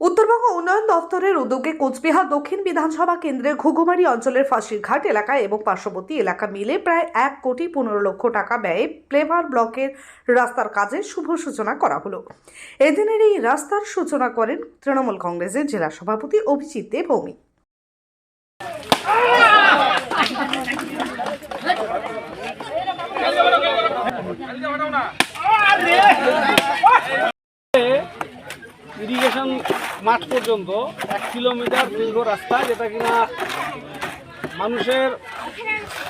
উত্তরবঙ্গ উন্নয়ন দপ্তরের উদ্যোগে কোচবিহার দক্ষিণ বিধানসভা কেন্দ্রের ঘুঘুমারি অঞ্চলের ফাঁসিরঘাট এলাকা এবং পার্শ্ববর্তী এলাকা মিলে প্রায় এক কোটি পনেরো লক্ষ টাকা ব্যয়ে প্লেভার ব্লকের রাস্তার কাজের শুভ সূচনা করা হলো। এদিনের এই রাস্তার সূচনা করেন তৃণমূল কংগ্রেসের জেলা সভাপতি অভিজিৎ দেবভৌমি ইরিগেশন মাঠ পর্যন্ত এক কিলোমিটার দীর্ঘ রাস্তা যেটা কিনা মানুষের,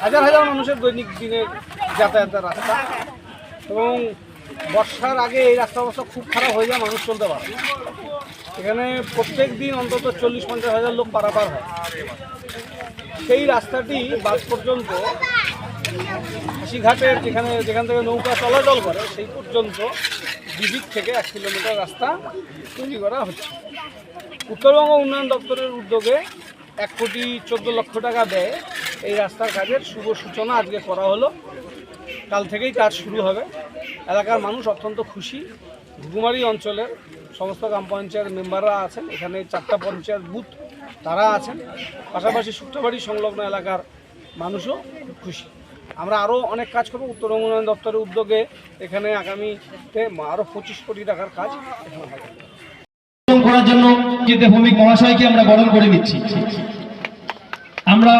হাজার হাজার মানুষের দৈনিক দিনের যাতায়াতের রাস্তা। এবং বর্ষার আগে এই রাস্তা অবস্থা খুব খারাপ হয়ে যায়, মানুষ চলতে পারে এখানে প্রত্যেক দিন অন্তত চল্লিশ, পঞ্চাশ হাজার লোক পারাপার হয়। সেই রাস্তাটি বাস পর্যন্ত হাসিঘাটের যেখানে, যেখান থেকে নৌকা চলাচল করে, সেই পর্যন্ত দুদিক থেকে এক কিলোমিটার রাস্তা তৈরি করা হচ্ছে। উত্তরবঙ্গ উন্নয়ন দপ্তরের উদ্যোগে এক কোটি চোদ্দ লক্ষ টাকা ব্যয়ে এই রাস্তার কাজের শুভ সূচনা আজকে করা হলো। কাল থেকেই কাজ শুরু হবে। এলাকার মানুষ অত্যন্ত খুশি। ঘুমারি অঞ্চলের সমস্ত গ্রাম পঞ্চায়েত মেম্বাররা আছেন। এখানে চারটা পঞ্চায়েত বুথ তারা আছেন। পাশাপাশি শুক্রবাড়ি সংলগ্ন এলাকার মানুষও খুব খুশি। আমরা আরও অনেক কাজ করব। উত্তরবঙ্গ উন্নয়ন দপ্তরের উদ্যোগে এখানে আগামীতে আরও পঁচিশ কোটি টাকার কাজ করার জন্য জিতে ভৌমিক মহাশয়কে আমরা বরণ করে নিচ্ছি। আমরা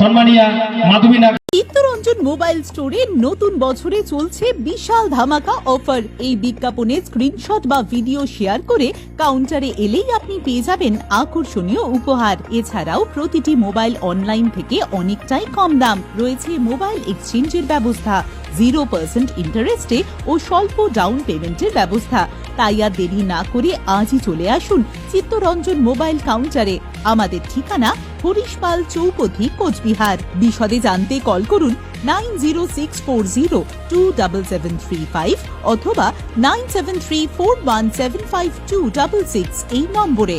সম্মানিয়া মাধবী নাগ চিত্তরঞ্জন মোবাইল স্টোরে নতুন বছরে চলছে বিশাল ধামাকা অফার। এই বিজ্ঞাপনে স্ক্রিনশট বা ভিডিও শেয়ার করে কাউন্টারে এলেই আপনি পেয়ে যাবেন আকর্ষণীয় উপহার। এছাড়াও প্রতিটি মোবাইল অনলাইন থেকে অনেকটাই কম দাম। রয়েছে মোবাইল এক্সচেঞ্জের ব্যবস্থা। জিরো পার্সেন্ট ইন্টারেস্টে ও স্বল্প ডাউন পেমেন্টের ব্যবস্থা। তাই আর দেরি না করে আজই চলে আসুন চিত্তরঞ্জন মোবাইল কাউন্টারে আমাদের ঠিকানা হরিশপাল চৌপথি, কোচবিহার। বিশদে জানতে কল করুন nine zero six four zero two double seven three five অথবা nine seven three four one seven five two double six এই নম্বরে।